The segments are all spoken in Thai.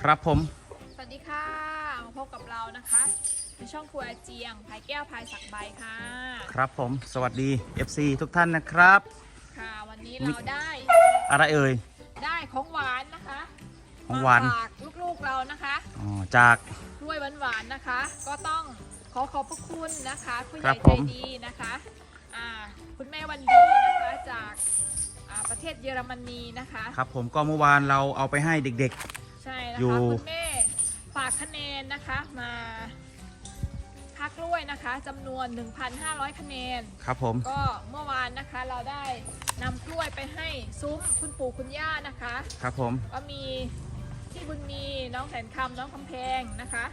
ครับผม สวัสดีค่ะ มาพบกับเรานะคะในช่องครัวอาเจียงพายแก้วพายสักใบค่ะ ครับผม สวัสดี FC ทุกท่านนะครับ ค่ะ วันนี้เราได้ อะไรเอ่ย ได้ของหวานนะคะของหวาน มฝากลูกๆเรานะคะ อ๋อจาก กล้วยหวานๆนะคะ ก็ต้องขอขอบพระคุณนะคะผู้ใหครัญ่บใจผมดีนะคะอ่าคุณแม่วันดีนะคะจากอ่าประเทศเยอรมนีนะคะ ครับผมก็เมื่อวานเราเอาไปให้เด็ก ใช่นะอยู่ คะคุณแม่ฝากคะแนนนะคะมาพักกล้วยนะคะจำนวน 1,500 คะแนนๆครับผมก็เมื่อวานนะคะเราได้นำกล้วยไปให้ซุ้มคุณปู่คุณย่านะคะ ครับผม ก็มีพี่บุญมีน้องแสนคำน้องคำแพงนะคะ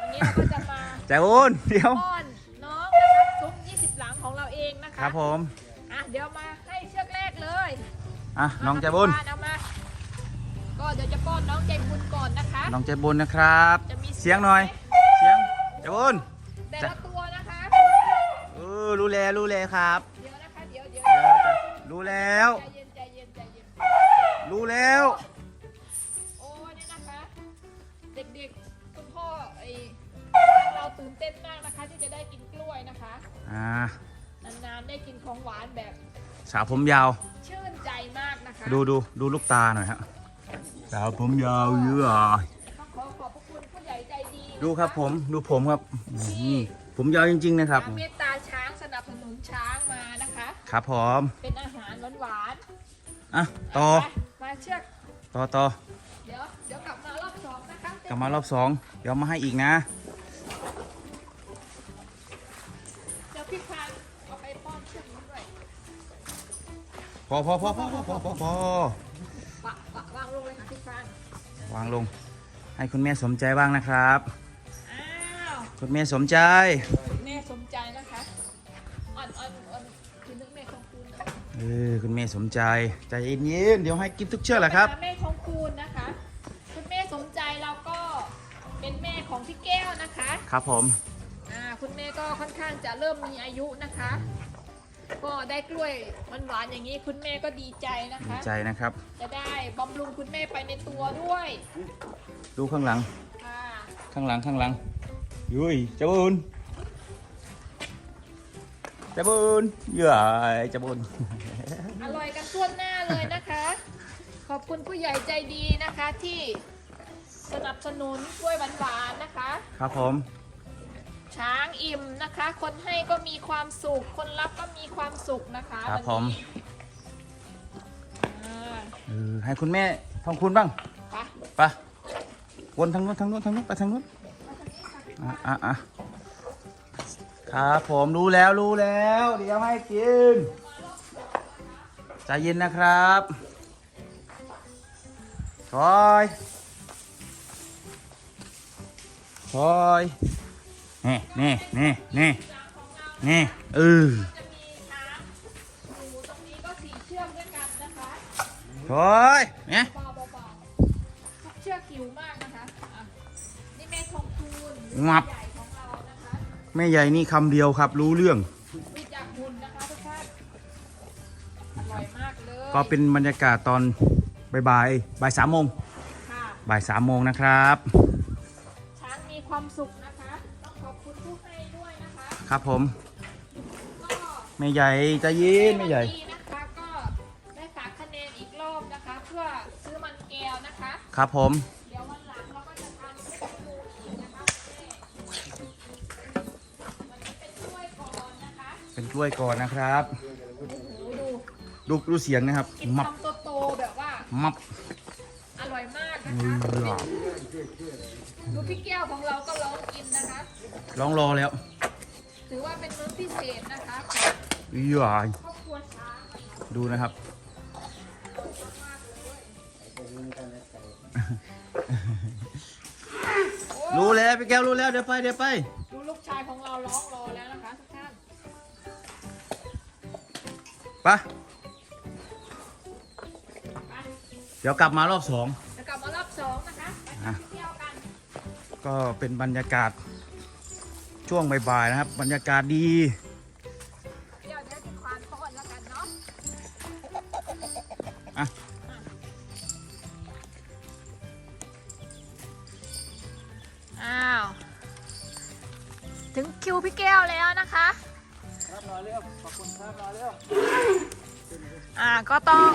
วันนี้เราก็จะมาแจ้อุ่นเดี๋ยวป้อนน้องนะคะซุ้ม20 หลังของเราเองนะคะครับผมอะเดี๋ยวมาให้เชือกแรกเลยอะน้องแจ้บุญมาเอามา ก็เดี๋ยวจะป้อนน้องใจบุญก่อนนะคะ น้องแจ้บุญนะครับ จะมีเสียงหน่อย เสียงแจ้บุญแต่ละตัวนะคะเออรู้แล้วรู้แล้วครับ เดี๋ยวนะคะเดี๋ยวเดี๋ยวเดี๋ยวจะรู้แล้ว ใจเย็นใจเย็นใจเย็นรู้แล้ว โอ้นี่นะคะ เด็กๆคุณพ่อไอเราตื่นเต้นมากนะคะที่จะได้กินกล้วยนะคะ อ่านานๆได้กินของหวานแบบ สาวผมยาว ชื่นใจมากนะคะ ดูดูดูลูกตาหน่อยฮะ สาวผมยาวเยอะอะต้องขอขอบพระคุณผู้ใหญ่ใจดีนะะดูครับผมดูผมครับอืมผมยาวจริง ๆ นะครับ เมตตาช้างสนับสนุนช้างมานะคะ ครับผมเป็นอาหารหวานอะต่อๆไปมาเชือก ต่อต่อเดี๋ยวเดี๋ยวกลับมารอบสองนะคะกลับมารอบสองเดี๋ยวมาให้อีกนะ เดี๋ยวพี่พานเอาไปป้อนเชือกนี้ด้วย พอพอพอพอพอพอพอพอปะปะวาง ลงเลยค่ะพี่พานวางลง ให้คุณแม่สมใจบ้างนะครับ อ้าวคุณแม่สมใจ แม่สมใจนะคะอ่อนอ่อนอ่อนคือนึกแม่ของคุณนะเออคุณแม่สมใจใจเย็นๆเดี๋ยวให้กินทุกเชือกแหละครับแม่ของคุณนะคะ คุณแม่สมใจเราก็เป็นแม่ของพี่แก้วนะคะ ครับผม อ่าคุณแม่ก็ค่อนข้างจะเริ่มมีอายุนะคะ ก็ได้กล้วยหวานๆอย่างนี้คุณแม่ก็ดีใจนะดีคะ ใจนะครับ จะได้บำรุงคุณแม่ไปในตัวด้วยดูข้างหลัง ค่ะข้างหลังข้างหลังยุ้ยเจะบุญเจะบุญเยื่อเจะบุญ อร่อยกันทั่วหน้าเลยนะคะ ขอบคุณผู้ใหญ่ใจดีนะคะที่สนับสนุนกล้วยหวานๆนะคะ ครับผม ช้างอิ่มนะคะ คนให้ก็มีความสุข คนรับก็มีความสุขนะคะครับผม วันนี้อ่าเออให้คุณแม่ทองคุณบ้างไปไปวนทางนู้นทางนู้นทางนู้นไปทางนู้นอะอะอะครับผมรู้แล้วรู้แล้ว เดี๋ยวให้กินใจเย็นนะครับคอยคอย นี่นี่นี่นี่นี่เออโอ้ยเนี่ยเชือกหิวมากนะคะนี่แม่ทองคูณงับแม่ใหญ่นี่คำเดียวครับ รู้เรื่องก็เป็นบรรยากาศตอนบ่ายบ่ายสามโมงบ่ายสามโมงนะครับช้างมีความสุขนะ คะครับผมก็แม่ใหญ่ใจเย็นแม่ใหญ่ วันนี้นะคะก็ได้ฝากคะแนนอีกรอบนะคะ เพื่อซื้อมันแก้วนะคะ ครับผม เดี๋ยววันหลังเราก็จะทำให้ดูอีกนะคะวันนี้เป็นกล้วยก่อนนะคะเป็นกล้วยก่อนนะครับ โอ้โหดูดูดูเสียงนะครับ กินมับคำโตๆแบบว่ามับอร่อยมากนะเอคะอดูพี่แก้วของเราก็ร้องกินนะคะ ร้องรอแล้ว ถือว่าเป็นมื้อพิเศษนะคะขอีหยาองครอบครัวช้างนะคะดูนะครับโอ้รู้แล้วพี่แก้วรู้แล้วเดี๋ยวไปเดี๋ยวไป ดูลูกชายของเราร้องรอแล้วนะคะทุกท่านไป ไปเดี๋ยวกลับมารอบสอง จะกลับมารอบสองนะคะไปอะ เที่ยวกัน ก็เป็นบรรยากาศ ช่วงบ่ายๆนะครับ บรรยากาศดีเดี๋ยวจะกินควานทอแล้วกันเนาะอ้าว ถึงคิวพี่แก้วแล้วนะคะ ครับรอเร็วขอบคุณครับรอเร็วอ่าก็ต้อง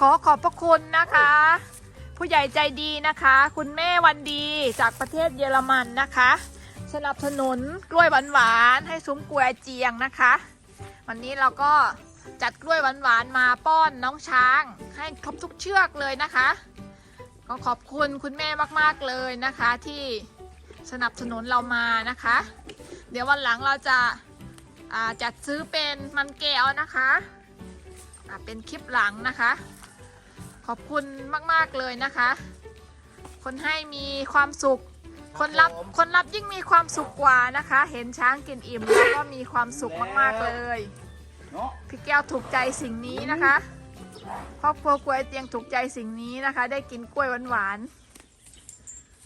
ขอขอบพระคุณนะคะ ผู้ใหญ่ใจดีนะคะ คุณแม่วันดีจากประเทศเยอรมันนะคะ สนับสนุนกล้วยหวานๆให้ซุ้มกล้วยเจียงนะคะ วันนี้เราก็จัดกล้วยหวานๆมาป้อนน้องช้าง ให้ครบทุกเชือกเลยนะคะก็ขอบคุณคุณแม่มากๆเลยนะคะที่สนับสนุนเรามานะคะ เดี๋ยววันหลังเราจะาจัดซื้อเป็นมันแก้วนะคะเป็นคลิปหลังนะคะ ขอบคุณมากๆเลยนะคะ คนให้มีความสุข คนรับคนรับยิ่งมีความสุขกว่านะคะ เห็นช้างกินอิ่มแล้วก็มีความสุขมากๆเลย เนาะพี่แก้วถูกใจสิ่งนี้นะคะครอบครัวกล้วยเตียงถูกใจสิ่งนี้นะคะ ได้กินกล้วยหวาน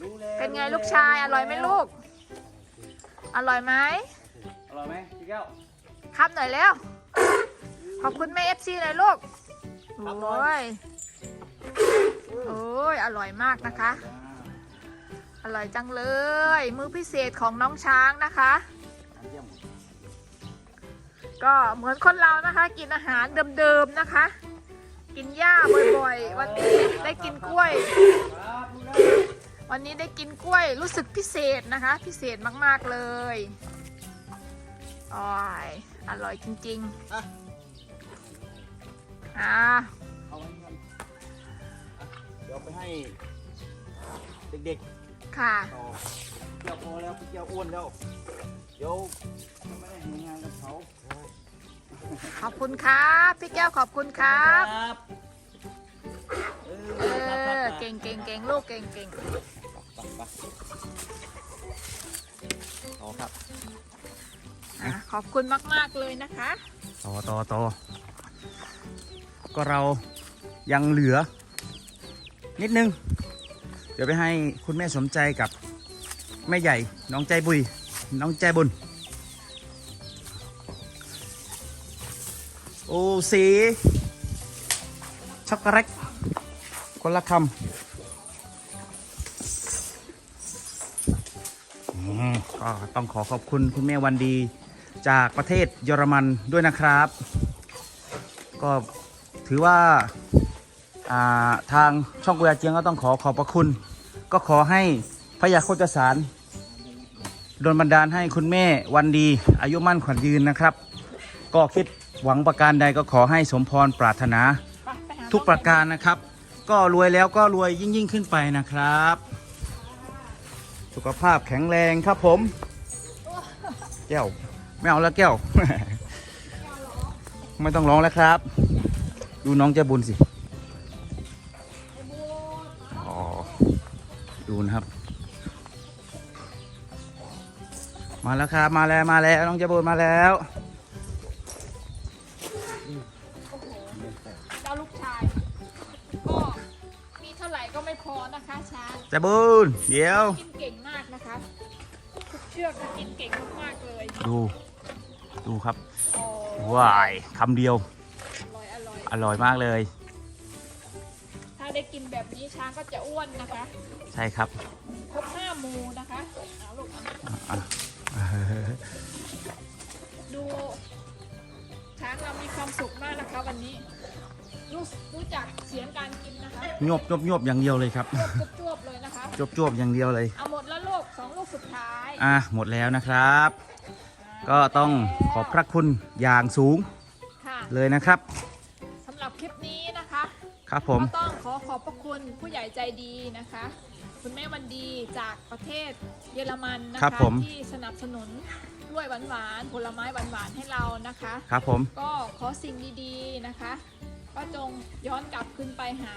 ดูแล้วๆเป็นไงลูกชายอร่อยไหมลูก อร่อยไหมอร่อยไหมพี่แก้ว ครับหน่อยแล้ว ขอบคุณแม่เอฟซีหน่อยลูกครับหน่โอ้อย ย โอ้ยอร่อยมากนะคะ อ อร่อยจังเลย มือพิเศษของน้องช้างนะคะ ก็เหมือนคนเรานะคะ กินอาหารเดิมๆนะคะ กินหญ้าบ่อยๆ วันนี้ได้กินกล้วย วันนี้ได้กินกล้วยรู้สึกพิเศษนะคะ พิเศษมากๆเลยออยอร่อยจริงๆอ่าเอาไว้ก่อนอะเดี๋ยวไปให้เด็กๆ ค่ะๆต่อเกี่ยวพอแล้วพี่แก้วอ้วนแล้ว เดี๋ยวไม่ได้ทำงานกับเขาขอบคุณครับพี่แก้วขอบคุณครับครับเอเออครับครับอครับเก่งเก่งเก่งลูกเก่งเก่งไปไปต่อครับอะขอบคุณมาก ๆ เลยนะคะต่อต่อต่อก็เรายังเหลือ นิดนึงเดี๋ยวไปให้คุณแม่สมใจกับแม่ใหญ่น้องใจบุยน้องใจบุญ โอ้สีช็อกโกแลตคนละคำก็ต้องขอขอบคุณคุณแม่วันดีจากประเทศเยอรมันด้วยนะครับ ก็ถือว่าาทางช่องกุยาเจียงก็ต้องขอขอบพระคุณ ก็ขอให้พระยาโคจสารโดนบันดาลให้คุณแม่วันดี อายุมั่นขวัญยืนนะครับ ก็คิดหวังประการใดก็ขอให้สมพรปรารถนา ทุกประการนะครับ ก็รวยแล้วก็รวยยิ่งยิ่งขึ้นไปนะครับ สุขภาพแข็งแรงครับผม แก้วไม่เอาแล้วแก้ว ไม่ต้องร้องแล้วครับ ดูน้องเจะบุญสิอ๋อ ดูนะครับ มาแล้วครับ มาแล้วมาแล้วน้องเจะบุญมาแล้วเจ้าลูกชาย ก็มีเท่าไหร่ก็ไม่พอนะคะช้างเจะบุญเดี๋ยว กินเก่งมากนะคะทุกเชือกก็กินเก่งมากๆเลยดู ดูครับโอ้ว้ายคำเดียว อร่อยอร่อย อร่อยมากเลยถ้าได้ กินแบบนี้ช้างก็จะอ้วนนะคะใช่ครับครบห้าหมูนะคะเอาลูกเอาอะดูช้างเรามีความสุขมากนะคะวันนี้ รู้รู้จักเสียงการกินนะคะงบงบงบอย่างเดียวเลยครับจวบๆเลยนะคะจบจบอย่างเดียวเลย เอาหมดแล้วลูกสองลูกสุดท้ายอะหมดแล้วนะครับ ก็ต้องขอบพระคุณอย่างสูงค่ะ เลยนะครับ ครับผมก็ต้องขอขอบพระคุณผู้ใหญ่ใจดีนะคะ คุณแม่วันดีจากประเทศเยอรมันนะครัคะบผม ที่สนับสนุนกล้วยหวานๆผลไม้หวานๆให้เรานะคะ ครับผม ก็ขอสิ่งดีๆนะคะ ก็จงย้อนกลับคืนไปหา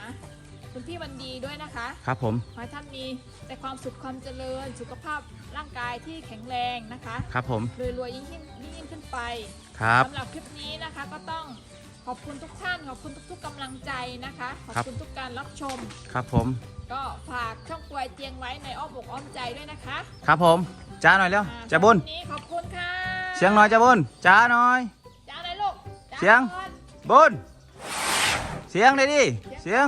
คุณพี่วันดีด้วยนะคะ ครับผม ขอให้ท่านมีแต่ความสุขความเจริญ สุขภาพร่างกายที่แข็งแรงนะคะครับผม รวยๆยิ่งขึ้นยิ่งยิ่งขึ้นไปครับ สำหรับคลิปนี้นะคะก็ต้อง ขอบคุณทุกท่านขอบคุณทุกๆกำลังใจนะคะ ขอบครับคุณทุกการรับชม ครับผม ก็ฝากช่องกลวยเตียงไว้ในอ้อมอกอ้อมใจด้วยนะคะครับผม จ้าหน่อยเร็วอ่าจะบุญ วันนี้ขอบคุณค่ะเสียงหน่อยจะบุญ จ้าหน่อย จ้าไหนลูกจ้าเสียง ก่อนบุญ เสียงเลยดิ เสียง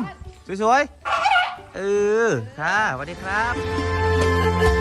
ก่อนสวยๆ เออ ค่ะสวัสดีครับ